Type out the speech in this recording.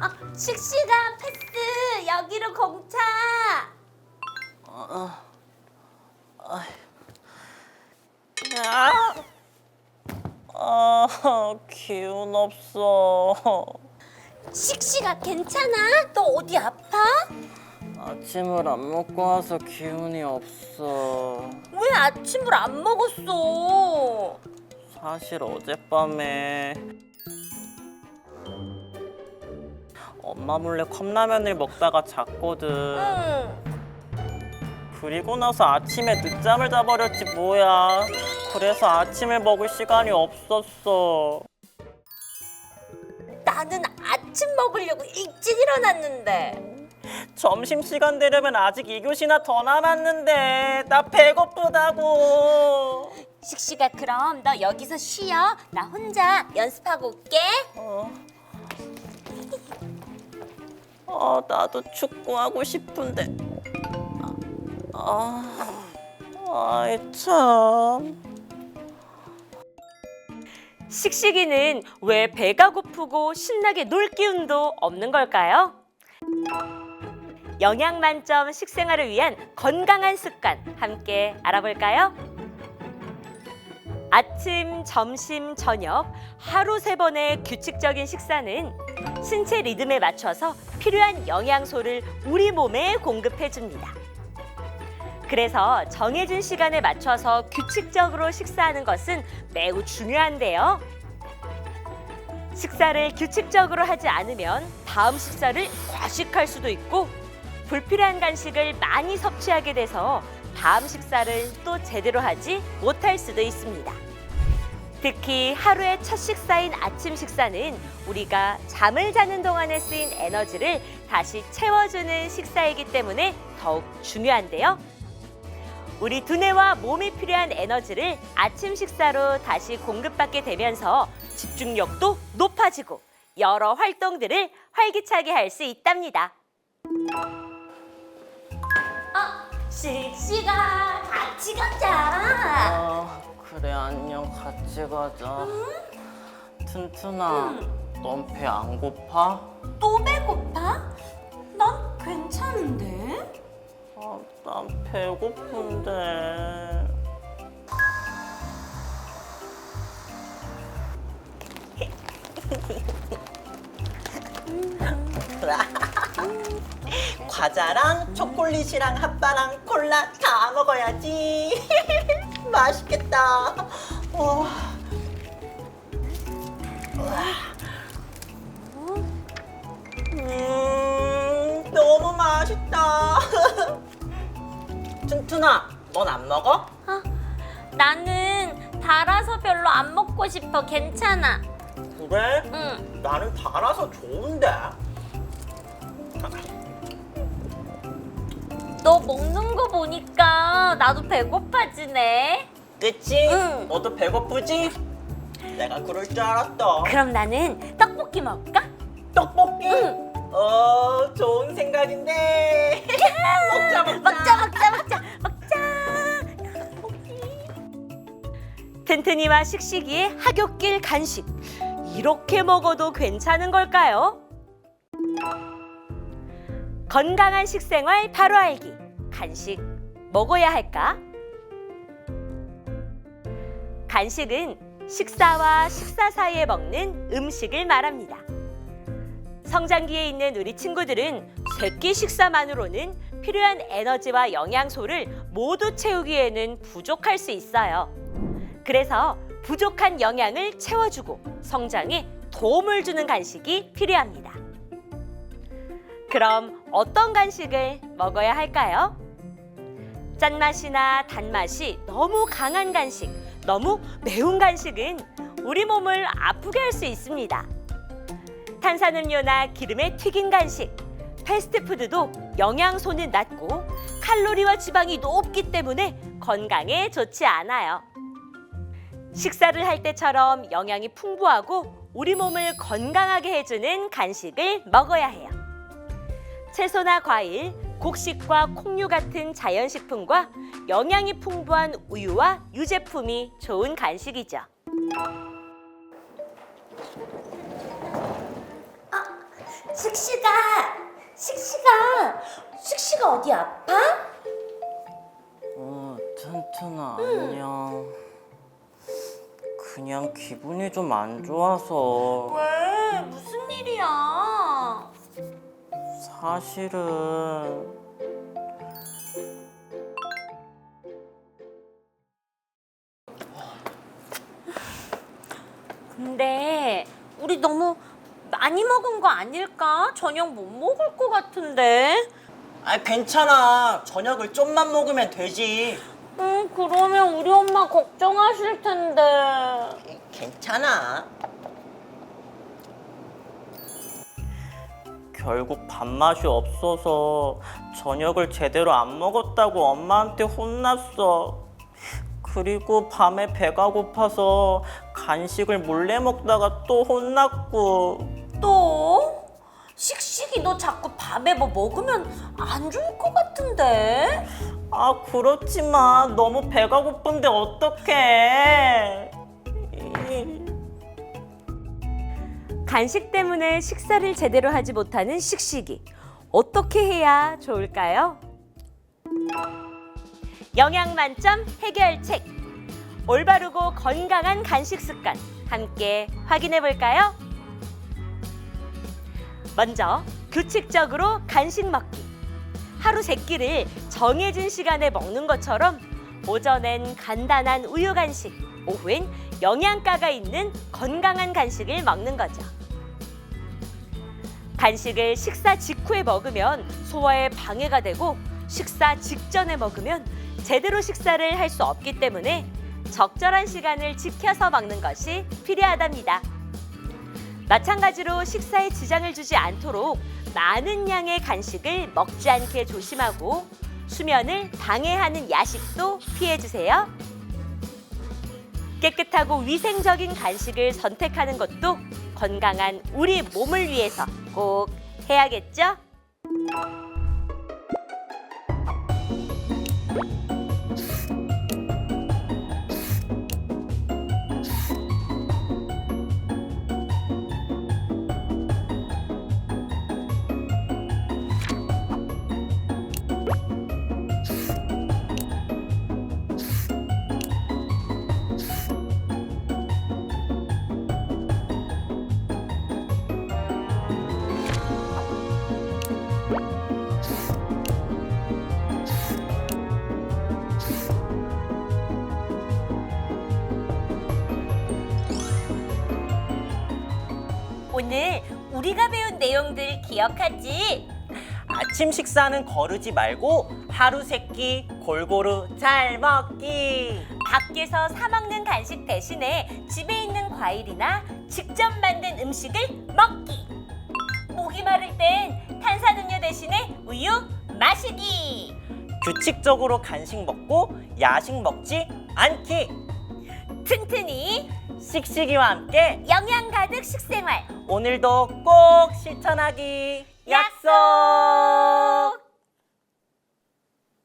아, 식시간 패스 여기로 공차. 아, 기운 없어. 식시가 괜찮아? 너 어디 아파? 아침을 안 먹고 와서 기운이 없어. 왜 아침을 안 먹었어? 사실 어젯밤에 엄마 몰래 컵라면을 먹다가 잤거든. 응. 그리고 나서 아침에 늦잠을 자버렸지 뭐야. 그래서 아침을 먹을 시간이 없었어. 나는 아침 먹으려고 일찍 일어났는데. 점심 시간 되려면 아직 2교시나 더 남았는데 나 배고프다고. 식시가 그럼 너 여기서 쉬어. 나 혼자 연습하고 올게. 어. 어, 나도 축구하고 싶은데. 아, 아이 참. 식식이는 왜 배가 고프고 신나게 놀 기운도 없는 걸까요? 영양 만점 식생활을 위한 건강한 습관 함께 알아볼까요? 아침, 점심, 저녁 하루 세 번의 규칙적인 식사는 신체 리듬에 맞춰서 필요한 영양소를 우리 몸에 공급해 줍니다. 그래서 정해진 시간에 맞춰서 규칙적으로 식사하는 것은 매우 중요한데요. 식사를 규칙적으로 하지 않으면 다음 식사를 과식할 수도 있고 불필요한 간식을 많이 섭취하게 돼서 다음 식사를 또 제대로 하지 못할 수도 있습니다. 특히 하루의 첫 식사인 아침 식사는 우리가 잠을 자는 동안에 쓰인 에너지를 다시 채워주는 식사이기 때문에 더욱 중요한데요. 우리 두뇌와 몸이 필요한 에너지를 아침 식사로 다시 공급받게 되면서 집중력도 높아지고 여러 활동들을 활기차게 할 수 있답니다. 식시가 같이 가자. 아, 그래 안녕 같이 가자. 튼튼아, 넌 배 안 고파? 또 배고파? 난 괜찮은데. 아, 난 배고픈데. 과자랑 초콜릿이랑 핫바랑 콜라 다 먹어야지. 맛있겠다. 와. 음, 너무 맛있다. 튼튼아, 넌 안 먹어? 나는 달아서 별로 안 먹고 싶어. 괜찮아. 그래? 응. 나는 달아서 좋은데. 너 먹는 거 보니까 나도 배고파지네. 그치? 응. 너도 배고프지? 내가 그럴 줄 알았어. 그럼 나는 떡볶이 먹을까? 떡볶이? 응. 어, 좋은 생각인데. 먹자, 먹자. 먹자, 먹자, 먹자, 튼튼이와 식식이의 하굣길 간식. 이렇게 먹어도 괜찮은 걸까요? 건강한 식생활 바로 알기. 간식 먹어야 할까? 간식은 식사와 식사 사이에 먹는 음식을 말합니다. 성장기에 있는 우리 친구들은 세끼 식사만으로는 필요한 에너지와 영양소를 모두 채우기에는 부족할 수 있어요. 그래서 부족한 영양을 채워주고 성장에 도움을 주는 간식이 필요합니다. 그럼 어떤 간식을 먹어야 할까요? 짠맛이나 단맛이 너무 강한 간식, 너무 매운 간식은 우리 몸을 아프게 할 수 있습니다. 탄산음료나 기름에 튀긴 간식, 패스트푸드도 영양소는 낮고 칼로리와 지방이 높기 때문에 건강에 좋지 않아요. 식사를 할 때처럼 영양이 풍부하고 우리 몸을 건강하게 해주는 간식을 먹어야 해요. 채소나 과일, 곡식과 콩류 같은 자연식품과 영양이 풍부한 우유와 유제품이 좋은 간식이죠. 식식아, 식식아, 식식아 어디 아파? 어, 튼튼아, 안녕. 그냥 기분이 좀 안 좋아서 왜? 무슨 일이야? 사실은 근데 우리 너무 많이 먹은 거 아닐까? 저녁 못 먹을 것 같은데. 아 괜찮아. 저녁을 좀만 먹으면 되지. 응, 그러면 우리 엄마 걱정하실 텐데. 괜찮아. 결국 밥맛이 없어서 저녁을 제대로 안 먹었다고 엄마한테 혼났어. 그리고 밤에 배가 고파서 간식을 몰래 먹다가 또 혼났고. 또? 식식이 너 자꾸 밥에 뭐 먹으면 안 좋을 것 같은데? 아, 그렇지만 너무 배가 고픈데 어떡해. 간식 때문에 식사를 제대로 하지 못하는 식식이 어떻게 해야 좋을까요? 영양 만점 해결책 올바르고 건강한 간식 습관 함께 확인해 볼까요? 먼저 규칙적으로 간식 먹기 하루 세 끼를 정해진 시간에 먹는 것처럼 오전엔 간단한 우유 간식 오후엔 영양가가 있는 건강한 간식을 먹는 거죠. 간식을 식사 직후에 먹으면 소화에 방해가 되고 식사 직전에 먹으면 제대로 식사를 할 수 없기 때문에 적절한 시간을 지켜서 먹는 것이 필요하답니다. 마찬가지로 식사에 지장을 주지 않도록 많은 양의 간식을 먹지 않게 조심하고 수면을 방해하는 야식도 피해 주세요. 깨끗하고 위생적인 간식을 선택하는 것도 건강한 우리 몸을 위해서 꼭 해야겠죠? 내용들 기억하지? 아침 식사는 거르지 말고 하루 세끼 골고루 잘 먹기. 밖에서 사 먹는 간식 대신에 집에 있는 과일이나 직접 만든 음식을 먹기. 목이 마를 땐 탄산음료 대신에 우유 마시기. 규칙적으로 간식 먹고 야식 먹지 않기. 튼튼히 씩씩이와 함께 영양 가득 식생활. 오늘도 꼭 실천하기. 약속!